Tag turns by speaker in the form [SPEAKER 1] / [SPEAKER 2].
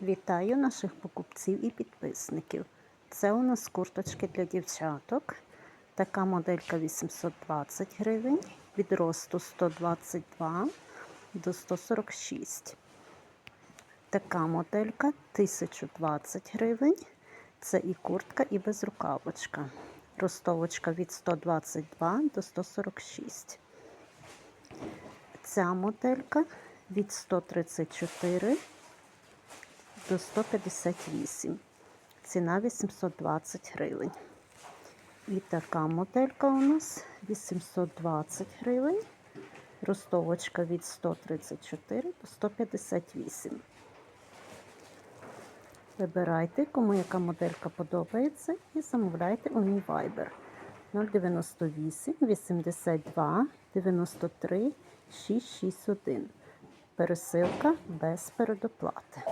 [SPEAKER 1] Вітаю наших покупців і підписників. Це у нас курточки для дівчаток. Така моделька 820 гривень, від росту 122 до 146. Така моделька 1020 гривень. Це і куртка, і безрукавочка. Ростовочка від 122 до 146. Ця моделька від 134 до 158. Ціна 820 гривень. І така моделька у нас 820 гривень. Ростовочка від 134 до 158. Вибирайте, кому яка моделька подобається, і замовляйте у мій Viber 098 82 93 661. Пересилка без передоплати.